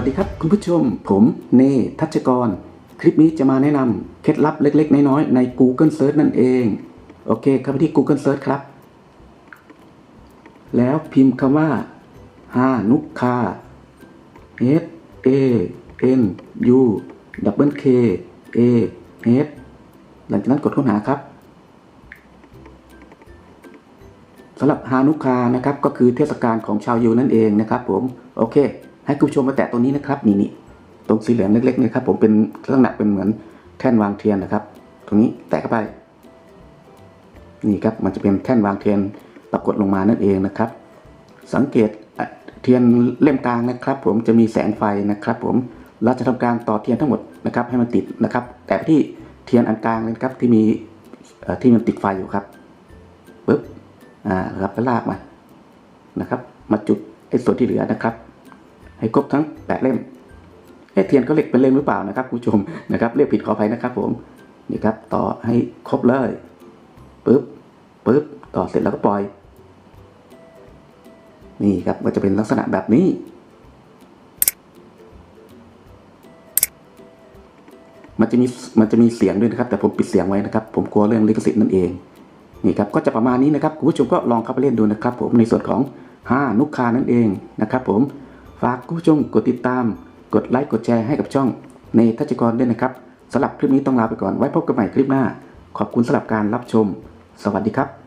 วัสดีครับคุณผู้ชม ผมเนทัชกร คลิปนี้จะมาแนะนำเคล็ดลับเล็ก ๆ น้อยๆใน Google Search นั่นเอง โอเคเข้าไปที่ Google Search ครับ แล้วพิมพ์คำว่าฮานุคา H A N U W K A H หลังจากนั้นกดค้นหาครับสำหรับฮานุคานะครับก็คือเทศกาลของชาวยิวนั่นเองนะครับผม โอเค ให้คุณผู้ชมมาแตะตรงนี้นะครับนี่นี่ตรงสีเหลืองเล็กๆนี่ครับผมเป็นลักษณะเป็นเหมือนแท่นวางเทียนนะครับ ตรงนี้แตะเข้าไปนี่ครับมันจะเป็นแท่นวางเทียนปรากฏลงมานั่นเองนะครับ สังเกตเทียนเล่มกลางนะครับ ผมจะมีแสงไฟนะครับ ผมเราจะทำการต่อเทียนทั้งหมดนะครับ ให้มันติดนะครับ แต่ที่เทียนอันกลางเลยนะครับที่มีที่มันติดไฟอยู่ครับปึ๊บอ่าครับแล้วลากมานะครับ มาจุดไอ้ส่วนที่เหลือนะครับ ให้ครบทั้งแปดเล่มเอ๊ะเทียนก็เล็กเป็นเล่มหรือเปล่านะครับคุณผู้ชมนะครับเรียกผิดขออภัยนะครับผมนี่ครับต่อให้ครบเลยปึ๊บปึ๊บต่อเสร็จแล้วก็ปล่อย นี่ครับก็จะเป็นลักษณะแบบนี้มันจะมีมันจะมีเสียงด้วยนะครับ แต่ผมปิดเสียงไว้นะครับ ผมกลัวเรื่องลิขสิทธิ์นั่นเองนี่ครับก็จะประมาณนี้นะครับคุณผู้ชมก็ลองเข้าไปเล่นดูนะครับ ผมในส่วนของห้านุกคานั่นเองนะครับ ผม ฝากคุณผู้ชมกดติดตาม กดไลค์กดแชร์ให้กับช่องในทัชกรด้วยนะครับสำหรับคลิปนี้ต้องลาไปก่อนไว้พบกันใหม่คลิปหน้า ขอบคุณสำหรับการรับชม สวัสดีครับ